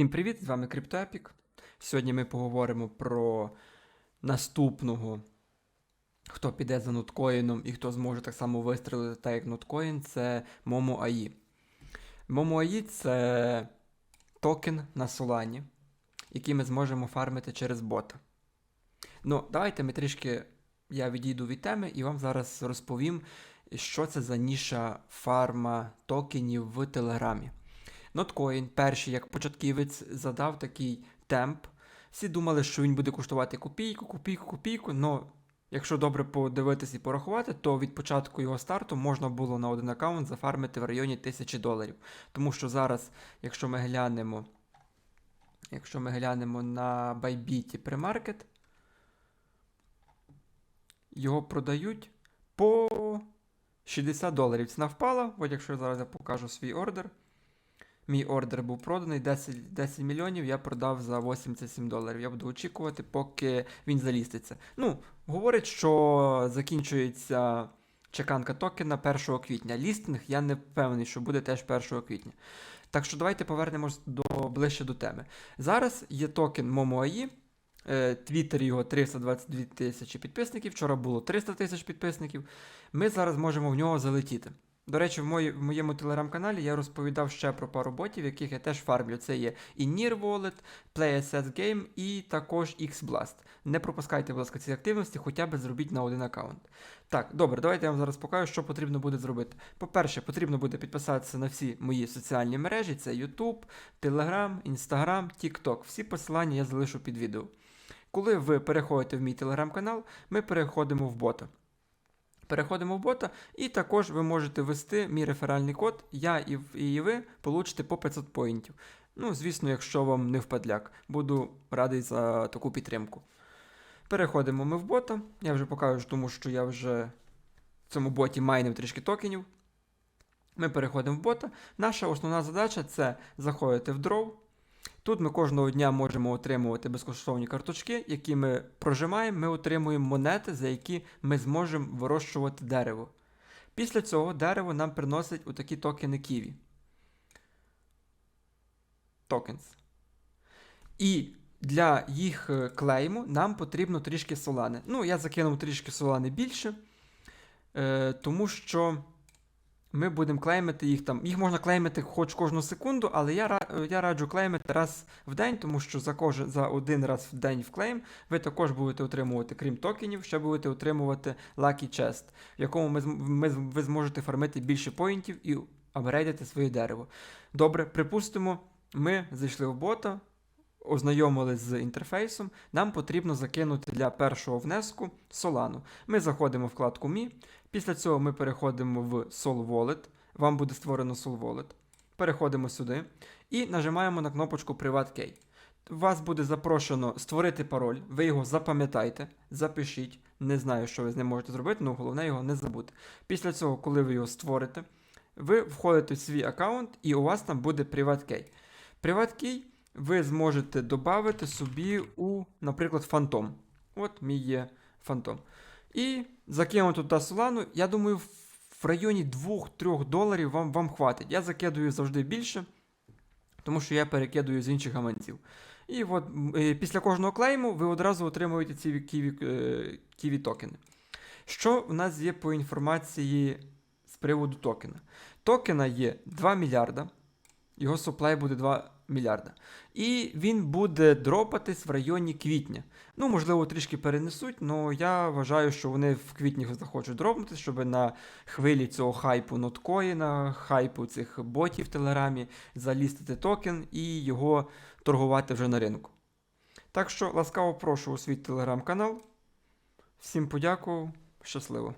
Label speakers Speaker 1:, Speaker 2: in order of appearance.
Speaker 1: Всім привіт! З вами CryptoEpic. Сьогодні ми поговоримо про наступного, хто піде за ноткоїном і хто зможе так само вистрілити так як ноткоін, це Momo AI. Momo AI це токен на Solana, який ми зможемо фармити через бота. Ну, давайте ми трішки я відійду від теми і вам зараз розповім, що це за ніша фарма токенів в Телеграмі. Notcoin, перший, як початківець, задав такий темп. Всі думали, що він буде коштувати копійку, копійку, копійку. але якщо добре подивитись і порахувати, то від початку його старту можна було на один аккаунт зафармити в районі 1000 доларів. Тому що зараз, якщо ми глянемо, якщо ми глянемо на Bybit премаркет, його продають по 60 доларів. Ціна впала, от якщо зараз я покажу свій ордер. Мій ордер був проданий 10 10 мільйонів, я продав за 87 доларів. Я буду очікувати, поки він заліститься. Ну, говорить, що закінчується чеканка токена 1 квітня. Лістинг я не впевнений, що буде теж 1 квітня. Так що давайте повернемось до, ближче до теми. Зараз є токен MomoAI. Твіттер його 322 тисячі підписників. Вчора було 300 тисяч підписників. Ми зараз можемо в нього залетіти. До речі, в, мої, в моєму телеграм-каналі я розповідав ще про пару ботів, яких я теж фармлю. Це є Near Wallet, PlaySS Game і також Xblast. Не пропускайте, будь ласка, ці активності, хоча б зробіть на один аккаунт. Так, добре, давайте я вам зараз покажу, що потрібно буде зробити. По-перше, потрібно буде підписатися на всі мої соціальні мережі: це YouTube, Telegram, Instagram, TikTok. Всі посилання я залишу під відео. Коли ви переходите в мій телеграм-канал, ми переходимо в бота. Переходимо в бота, і також ви можете ввести мій реферальний код. Я і, і ви получите по 500 поінтів. Ну, звісно, якщо вам не впадляк, буду радий за таку підтримку. Переходимо ми в бота. Я вже покажу, тому що я вже в цьому боті майнив трішки токенів. Ми переходимо в бота. Наша основна задача це заходити в дров. Тут ми кожного дня можемо отримувати безкоштовні карточки, які ми прожимаємо, ми отримуємо монети, за які ми зможемо вирощувати дерево. Після цього дерево нам приносить отакі токени Kiwi. Tokens. І для їх е, клейму нам потрібно трішки солани. Ну, я закинув трішки солани більше, е, тому що ми будемо клеймити їх там. Їх можна клеймити хоч кожну секунду, але я я раджу клеймити раз в день, тому що за кожен за один раз в день в клейм ви також будете отримувати, крім токенів, ще будете отримувати Lucky Chest, в якому ми, ми, ви зможете фармити більше поінтів і апгрейдити своє дерево. Добре, припустимо, ми зайшли в бота. Ознайомились з інтерфейсом, нам потрібно закинути для першого внеску Solana. Ми заходимо в вкладку Mi, після цього ми переходимо в Sol Wallet, вам буде створено Sol Wallet. Переходимо сюди і нажимаємо на кнопочку Private Key. Вас буде запрошено створити пароль, ви його запам'ятайте, запишіть. Не знаю, що ви з ним можете зробити, але головне його не забути. Після цього, коли ви його створите, ви входите в свій аккаунт і у вас там буде Private Key. Ви зможете додати собі у, наприклад, фантом. От мій є фантом. І закинути туди солану. Я думаю, в районі 2-3 доларів вам вам хватить. Я закидую завжди більше, тому що я перекидую з інших гаманців. І от після кожного клейму ви одразу отримуєте ці ківі, ківі токени. Що в нас є по інформації з приводу токена? Токена є 2 мільярда. Його суплай буде 2 мільярда. І він буде дропатись в районі квітня. Ну, можливо, трішки перенесуть, але я вважаю, що вони в квітні захочуть дропнути, щоб на хвилі цього хайпу ноткоїна, хайпу цих ботів в Телеграмі залістити токен і його торгувати вже на ринку. Так що ласкаво прошу у свій телеграм-канал. Всім подякував, щасливо!